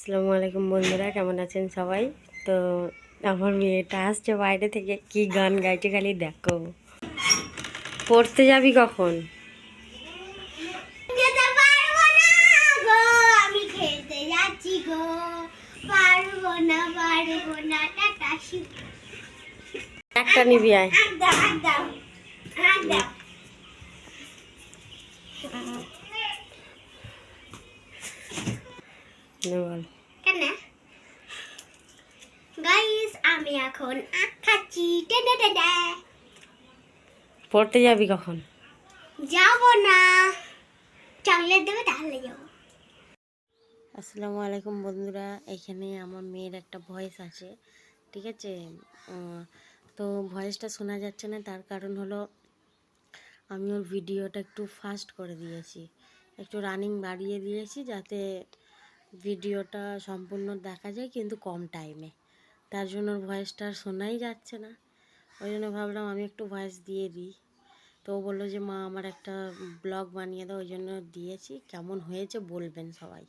আসসালামু আলাইকুম বন্ধুরা কেমন আছেন সবাই? তো আমার মেয়েটা আসছে বাইরে থেকে কি গান গাইছে খালি দেখো। পড়তে যাবি কখন? যেতে পারব না গো আমি খেলতে যাচ্ছি গো পারব না পারব না টাটা শিব একটা নিবি আয় হাত দাও হাত দাও হাত দাও নে বল কেন? গাইস আমি এখন আখ খাচ্ছি পড়তে যাবি কখন? যাব না। চকলেট দেবে তাহলে যাব। আসসালামু আলাইকুম বন্ধুরা এখানে আমার মেয়ের একটা ভয়েস আছে ঠিক আছে? তো ভয়েসটা শোনা যাচ্ছে না তার কারণ হলো আমি ওর ভিডিওটা একটু ফাস্ট করে দিয়েছি একটু রানিং বাড়িয়ে দিয়েছি যাতে ভিডিওটা সম্পূর্ণ দেখা যায় কিন্তু কম টাইমে তার জন্য ভয়েসটা আর শোনাই যাচ্ছে না। ওই জন্য ভাবলাম আমি একটু ভয়েস দিয়ে দিই। তো ও বলল যে, মা, আমার একটা ব্লগ বানিয়ে দাও। ওই জন্য দিয়েছি। কেমন হয়েছে বলবেন সবাই।